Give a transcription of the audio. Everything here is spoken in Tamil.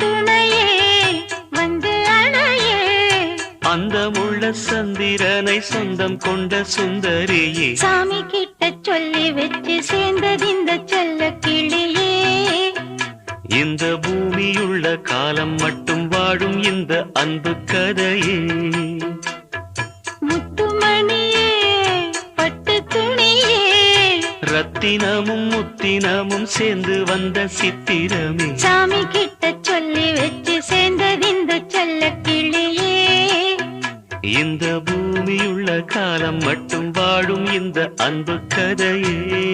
துணையே வந்து அணையே. அந்த முள்ள சந்திரனை சொந்தம் கொண்ட சுந்தரியே. சாமி கிட்ட சொல்லி வச்சு சேர்ந்தது இந்த செல்ல கிளியே. இந்த பூமியுள்ள காலம் மட்டும் வாழும் இந்த அன்பு கதையே. முத்துமணியே பட்டு துணியே. ரத்தினமும் முத்தினமும் சேர்ந்து வந்த சித்திரமே. வச்சு செல்ல கிளியே. இந்த பூமியுள்ள காலம் மட்டும் வாழும் இந்த அன்பு கதையே.